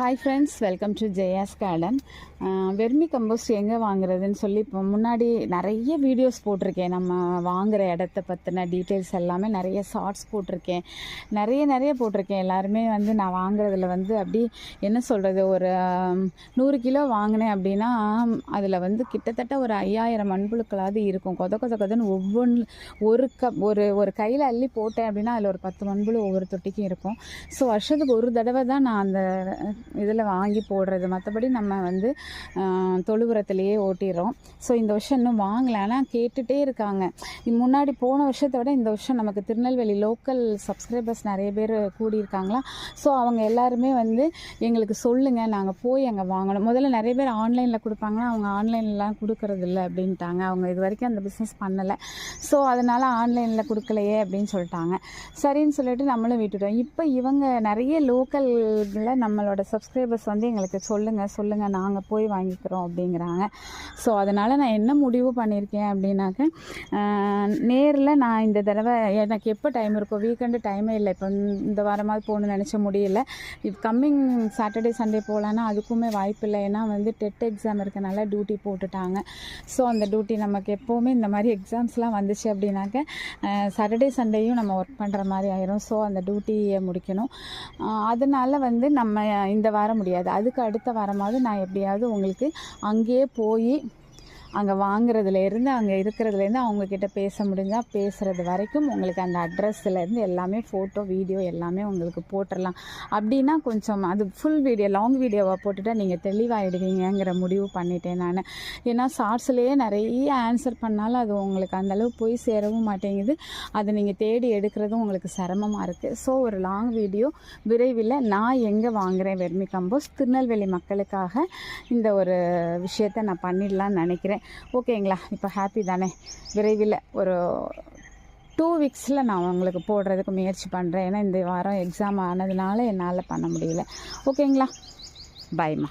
Hi friends welcome to Jaya's garden vermicompost எங்கே வாங்குறதுன்னு சொல்லி இப்போ முன்னாடி நிறைய வீடியோஸ் போட்டிருக்கேன். நம்ம வாங்குகிற இடத்த பற்றின டீட்டெயில்ஸ் எல்லாமே நிறைய ஷார்ட்ஸ் போட்டிருக்கேன். நிறைய நிறைய போட்டிருக்கேன். எல்லாருமே வந்து நான் வாங்குறதுல வந்து அப்படி என்ன சொல்கிறது ஒரு நூறு கிலோ வாங்கினேன் அப்படின்னா அதில் வந்து கிட்டத்தட்ட ஒரு ஐயாயிரம் மண்புழுக்களாவது இருக்கும். கொத கொத கொதன்னு ஒவ்வொன்று ஒரு கப் ஒரு ஒரு கையில் அள்ளி போட்டேன் அப்படின்னா அதில் ஒரு பத்து மண்புழு ஒவ்வொரு தொட்டிக்கும் இருக்கும். ஸோ வருஷத்துக்கு ஒரு தடவை தான் நான் அந்த இதில் வாங்கி போடுறது. மற்றபடி நம்ம வந்து ஆஹ், ஓட்டிடுறோம். ஸோ இந்த வருஷம் இன்னும் வாங்கலை. ஆனால் கேட்டுகிட்டே இருக்காங்க. முன்னாடி போன வருஷத்தை விட இந்த வருஷம் நமக்கு திருநெல்வேலி லோக்கல் சப்ஸ்கிரைபர்ஸ் நிறைய பேர் கூடியிருக்காங்களா? ஸோ அவங்க எல்லாருமே வந்து எங்களுக்கு சொல்லுங்கள் நாங்கள் போய் அங்கே வாங்கணும். முதல்ல நிறைய பேர் ஆன்லைனில் கொடுப்பாங்கன்னா அவங்க ஆன்லைன்லாம் கொடுக்கறது இல்லை அப்படின்ட்டாங்க. அவங்க இது வரைக்கும் அந்த பிஸ்னஸ் பண்ணலை. ஸோ அதனால் ஆன்லைனில் கொடுக்கலையே அப்படின்னு சொல்லிட்டாங்க. சரின்னு சொல்லிட்டு நம்மளும் விட்டுட்டோம். இப்போ இவங்க நிறைய லோக்கலில் நம்மளோட சப்ஸ்கிரைபர்ஸ் வந்து எங்களுக்கு சொல்லுங்கள் சொல்லுங்கள் நாங்கள் போய் வாங்கிக்கிறோம் அப்படிங்கிறாங்க. ஸோ அதனால் நான் என்ன முடிவு பண்ணியிருக்கேன் அப்படின்னாக்க நேரில் நான் இந்த தடவை எனக்கு எப்போ டைம் இருக்கும் வீக்கெண்டு டைமே இல்லை. இப்போ இந்த வாரமாவது போகணும்னு நினச்ச முடியல. இப்போ கம்மிங் சாட்டர்டே சண்டே போகலான்னா அதுக்குமே வாய்ப்பு இல்லை. ஏன்னா வந்து டெட் எக்ஸாம் இருக்கனால டியூட்டி போட்டுட்டாங்க. ஸோ அந்த டியூட்டி நமக்கு எப்போவுமே இந்த மாதிரி எக்ஸாம்ஸ்லாம் வந்துச்சு அப்படின்னாக்க சாட்டர்டே சண்டேயும் நம்ம ஒர்க் பண்ணுற மாதிரி ஆயிரும். ஸோ அந்த டியூட்டியை முடிக்கணும். அதனால் அதனால வந்து நம்ம இந்த வாரம் முடியாது. அதுக்கு அடுத்த வாரமாவது நான் எப்படியாவது உங்களுக்கு அங்கேயே போய் அங்கே வாங்குறதுலேருந்து அங்கே இருக்கிறதுலேருந்து அவங்கக்கிட்ட பேச முடிஞ்சால் பேசுகிறது வரைக்கும் உங்களுக்கு அந்த அட்ரஸ்லேருந்து எல்லாமே ஃபோட்டோ வீடியோ எல்லாமே உங்களுக்கு போட்டுடலாம் அப்படின்னா கொஞ்சம் அது ஃபுல் வீடியோ லாங் வீடியோவாக போட்டுட்டா நீங்கள் தெளிவாகிடுவீங்கிற முடிவு பண்ணிட்டேன் நான். ஏன்னா ஷார்ட்ஸ்லேயே நிறைய ஆன்சர் பண்ணாலும் அது உங்களுக்கு அந்தளவு போய் சேரவும் மாட்டேங்குது. அதை நீங்கள் தேடி எடுக்கிறதும் உங்களுக்கு சிரமமாக இருக்குது ஸோ ஒரு லாங் வீடியோ விரைவில் நான் எங்கே வாங்குகிறேன் வெர்மி கம்போஸ் திருநெல்வேலி மக்களுக்காக இந்த ஒரு விஷயத்தை நான் பண்ணிடலான்னு நினைக்கிறேன். ஓகேங்களா? இப்போ ஹாப்பி தானே? விரைவில் ஒரு டூ வீக்ஸில் நான் உங்களுக்கு போடுறதுக்கு முயற்சி பண்ணுறேன் ஏன்னா இந்த வாரம் எக்ஸாம் ஆனதுனால என்னால் பண்ண முடியல. ஓகேங்களா? பாய்மா